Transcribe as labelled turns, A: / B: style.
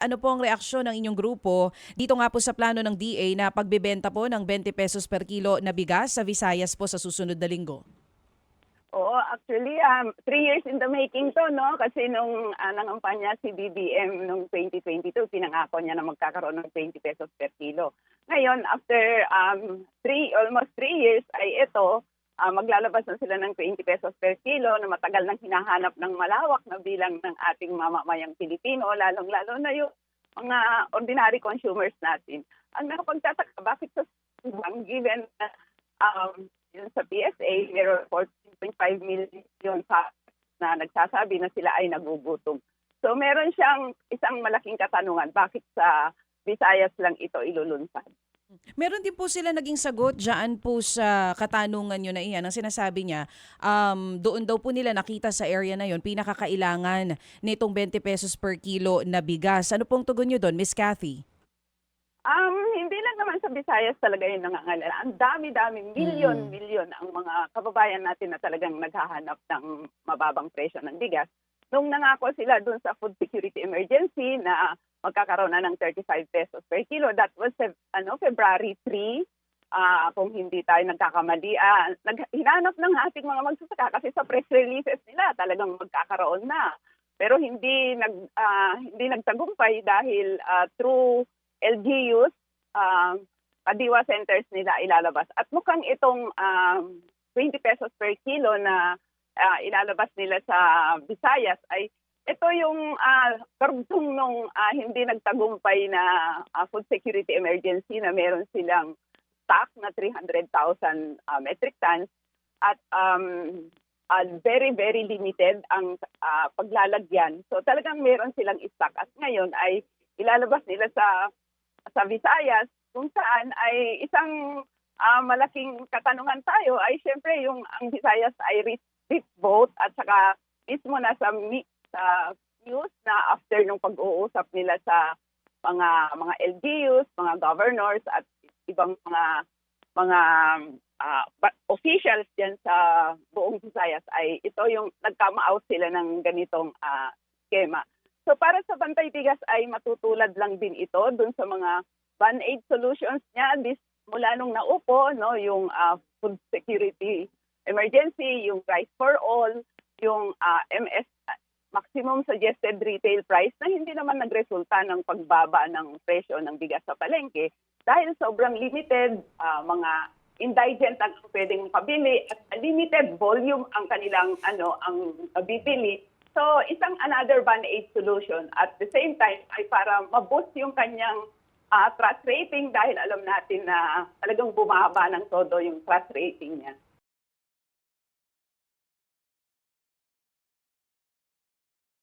A: ano po ang reaksyon ng inyong grupo dito nga po sa plano ng DA na pagbebenta po ng 20 pesos per kilo na bigas sa Visayas po sa susunod na linggo?
B: Oo, actually, um, three years in the making to, no? Kasi nung uh, nangampanya si BBM nung 2022, pinangako niya na magkakaroon ng 20 pesos per kilo. Ngayon, after um, three, almost three years, ay ito, uh, maglalabas na sila ng 20 pesos per kilo na matagal nang hinahanap ng malawak na bilang ng ating mamamayang Pilipino, lalong-lalo na yung mga ordinary consumers natin. Ang nakapagtataka, bakit sa Subang, given um, yun sa PSA, meron 14.5 million pa na nagsasabi na sila ay nagugutom. So meron siyang isang malaking katanungan, bakit sa Visayas lang ito ilulunsad?
A: Meron din po sila naging sagot dyan po sa katanungan nyo na iyan. Ang sinasabi niya, um, doon daw po nila nakita sa area na yon pinakakailangan nitong 20 pesos per kilo na bigas. Ano pong tugon nyo doon, Miss Cathy?
B: Um, hindi lang naman sa Visayas talaga yung nangangailangan. Ang dami-dami, milyon-milyon ang mga kababayan natin na talagang naghahanap ng mababang presyo ng bigas. Nung nangako sila dun sa food security emergency na magkakaroon na ng 35 pesos per kilo, that was ano February 3. Ah, kung hindi tayo nagkakamali, ah, nag, hinanap ng ating mga magsasaka kasi sa press releases nila talagang magkakaroon na. Pero hindi nag ah, hindi nagtagumpay dahil ah, through LGUs, uh, kadiwa centers nila ilalabas. At mukhang itong um, 20 pesos per kilo na uh, ilalabas nila sa Visayas ay ito yung uh, nung uh, hindi nagtagumpay na uh, food security emergency na meron silang stock na 300,000 uh, metric tons at um, uh, very, very limited ang uh, paglalagyan. So talagang meron silang stock at ngayon ay ilalabas nila sa sa Visayas kung saan ay isang uh, malaking katanungan tayo ay syempre yung ang Visayas ay rich, rich vote at saka mismo nasa sa news na after nung pag-uusap nila sa mga mga LGUs, mga governors at ibang mga mga uh, officials diyan sa buong Visayas ay ito yung nagkama out sila ng ganitong uh, skema. So para sa Bantay Bigas ay matutulad lang din ito dun sa mga band-aid solutions niya this mula nung naupo no yung uh, food security emergency, yung rice for all, yung uh, MS maximum suggested retail price na hindi naman nagresulta ng pagbaba ng presyo ng bigas sa palengke dahil sobrang limited uh, mga indigent ang pwedeng pabili at limited volume ang kanilang ano ang bibili So, isang another band-aid solution. At the same time, ay para maboost yung kanyang uh, trust rating dahil alam natin na talagang bumaba ng todo yung trust rating niya.